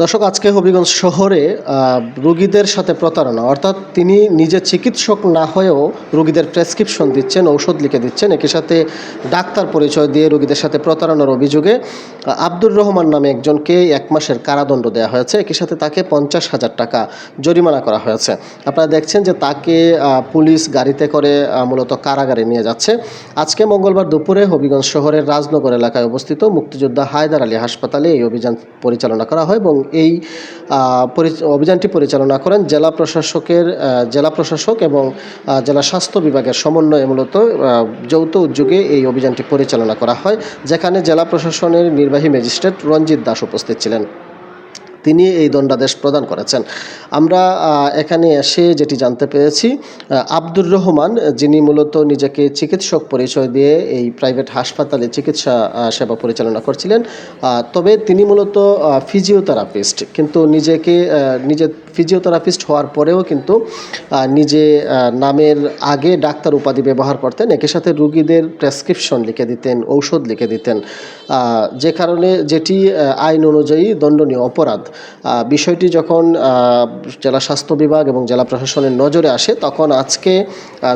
দর্শক, আজকে হবিগঞ্জ শহরে রোগীদের সাথে প্রতারণা। অর্থাৎ তিনি নিজে চিকিৎসক না হয়েও রোগীদের প্রেসক্রিপশন দিচ্ছেন, ঔষধ লিখে দিচ্ছেন। একই সাথে ডাক্তার পরিচয় দিয়ে রোগীদের সাথে প্রতারণার অভিযোগে আব্দুর রহমান নামে একজনকে এক মাসের কারাদণ্ড দেওয়া হয়েছে। একই সাথে তাকে পঞ্চাশ হাজার টাকা জরিমানা করা হয়েছে। আপনারা দেখছেন যে তাকে পুলিশ গাড়িতে করে মূলত কারাগারে নিয়ে যাচ্ছে। আজকে মঙ্গলবার দুপুরে হবিগঞ্জ শহরের রাজনগর এলাকায় অবস্থিত মুক্তিযোদ্ধা হায়দার আলী হাসপাতালে এই অভিযান পরিচালনা করা হয় এবং এই অভিযানটি পরিচালনা করেন জেলা প্রশাসকের জেলা প্রশাসক এবং জেলা স্বাস্থ্য বিভাগের সমন্বয়ে মূলত যৌথ উদ্যোগে এই অভিযানটি পরিচালনা করা হয়, যেখানে জেলা প্রশাসনের নির্বাহী ম্যাজিস্ট্রেট রঞ্জিত দাস উপস্থিত ছিলেন। তিনি এই দণ্ডাদেশ প্রদান করেছেন। আমরা এখানে এসে যেটি জানতে পেরেছি আব্দুর রহমান, যিনি মূলত নিজেকে চিকিৎসক পরিচয় দিয়ে এই প্রাইভেট হাসপাতালে চিকিৎসা সেবা পরিচালনা করছিলেন তবে তিনি মূলত ফিজিওথেরাপিস্ট। কিন্তু নিজেকে নিজে ফিজিওথেরাপিস্ট হওয়ার পরেও কিন্তু নিজে নামের আগে ডাক্তার উপাধি ব্যবহার করতেন, একই সাথে রুগীদের প্রেসক্রিপশন লিখে দিতেন, ঔষধ লিখে দিতেন। যে কারণে যেটি আইন অনুযায়ী দণ্ডনীয় অপরাধ। বিষয়টি যখন জেলা স্বাস্থ্য বিভাগ এবং জেলা প্রশাসনের নজরে আসে, তখন আজকে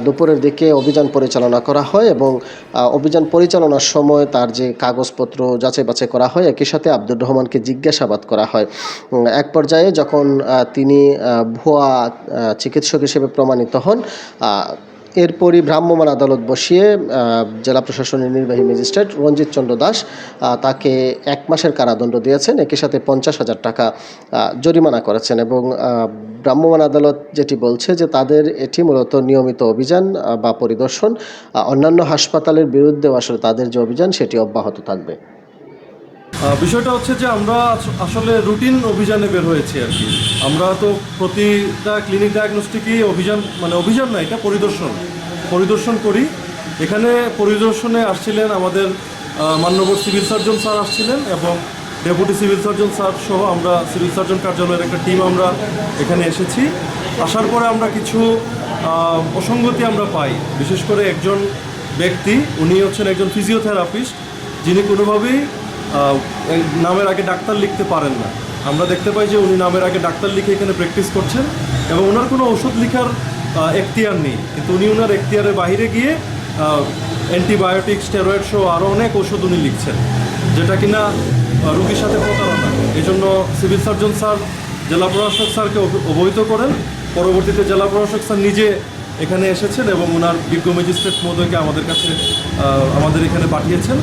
দুপুরের দিকে অভিযান পরিচালনা করা হয় এবং অভিযান পরিচালনার সময় তার যে কাগজপত্র যাচাই বাছাই করা হয়, একই সাথে আব্দুর রহমানকে জিজ্ঞাসাবাদ করা হয়। এক পর্যায়ে যখন তিনি ভুয়া চিকিৎসক হিসেবে প্রমাণিত হন এরপরই ভ্রাম্যমাণ আদালত বসিয়ে জেলা প্রশাসনের নির্বাহী ম্যাজিস্ট্রেট রঞ্জিত চন্দ্র দাস তাকে এক মাসের কারাদণ্ড দিয়েছেন। একই সাথে পঞ্চাশ হাজার টাকা জরিমানা করেছেন এবং ভ্রাম্যমাণ আদালত যেটি বলছে যে তাদের এটি মূলত নিয়মিত অভিযান বা পরিদর্শন। অন্যান্য হাসপাতালের বিরুদ্ধেও আসলে তাদের যে অভিযান, সেটি অব্যাহত থাকবে। বিষয়টা হচ্ছে যে আমরা আসলে রুটিন অভিযানে বের হয়েছি আর কি। আমরা তো প্রতিটা ক্লিনিক ডায়াগনস্টিকই অভিযান মানে অভিযান না, এটা পরিদর্শন। পরিদর্শন করি। এখানে পরিদর্শনে আসছিলেন আমাদের মান্যবর সিভিল সার্জন স্যার আসছিলেন এবং ডেপুটি সিভিল সার্জন স্যার সহ আমরা সিভিল সার্জন কার্যালয়ের একটা টিম আমরা এখানে এসেছি। আসার পরে আমরা কিছু অসঙ্গতি আমরা পাই। বিশেষ করে একজন ব্যক্তি, উনি হচ্ছেন একজন ফিজিওথেরাপিস্ট যিনি কোনোভাবেই নামের আগে ডাক্তার লিখতে পারেন না। আমরা দেখতে পাই যে উনি নামের আগে ডাক্তার লিখে এখানে প্র্যাকটিস করছেন এবং ওনার কোনো ওষুধ লিখার এখতিয়ার নেই। কিন্তু উনি ওনার এখতিয়ারের বাইরে গিয়ে অ্যান্টিবায়োটিক স্টেরয়েড সহ আরও অনেক ওষুধ উনি লিখছেন, যেটা কিনা রুগীর সাথে প্রতারণা। এই জন্য সিভিল সার্জন স্যার, জেলা প্রশাসক স্যারকে অবহিত করেন। পরবর্তীতে জেলা প্রশাসক স্যার নিজে এখানে এসেছেন এবং ওনার বিজ্ঞ ম্যাজিস্ট্রেট মহোদয়কে আমাদের কাছে আমাদের এখানে পাঠিয়েছেন।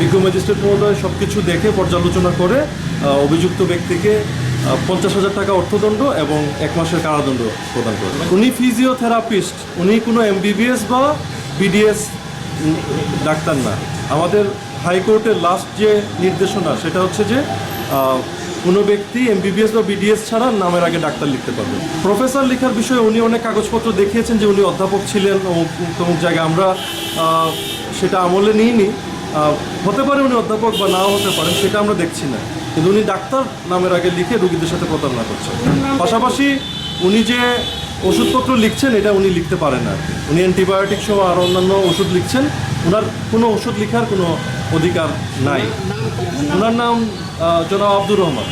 বিজ্ঞ ম্যাজিস্ট্রেট মহোদয় সব কিছু দেখে, পর্যালোচনা করে অভিযুক্ত ব্যক্তিকে পঞ্চাশ হাজার টাকা অর্থদণ্ড এবং এক মাসের কারাদণ্ড প্রদান করেন। উনি ফিজিওথেরাপিস্ট উনি কোনো এমবিবিএস বা বিডিএস ডাক্তার না। আমাদের হাইকোর্টের লাস্ট যে নির্দেশনা, সেটা হচ্ছে যে কোনো ব্যক্তি এমবিবিএস বা বিডিএস ছাড়া নামের আগে ডাক্তার লিখতে পারবে। প্রফেসর লেখার বিষয়ে উনি অনেক কাগজপত্র দেখিয়েছেন যে উনি অধ্যাপক ছিলেন অমুক তমুক জায়গায় আমরা সেটা আমলে নিইনি। হতে পারে উনি অধ্যাপক বা নাও হতে পারেন সেটা আমরা দেখছি না। কিন্তু উনি ডাক্তার নামের আগে লিখে রুগীদের সাথে প্রতারণা করছেন। পাশাপাশি উনি যে ওষুধপত্র লিখছেন এটা উনি লিখতে পারেন না। উনি অ্যান্টিবায়োটিক সহ আর অন্যান্য ওষুধ লিখছেন। ওনার কোনো ওষুধ লিখার কোনো অধিকার নাই। ওনার নাম জনাব আব্দুর রহমান।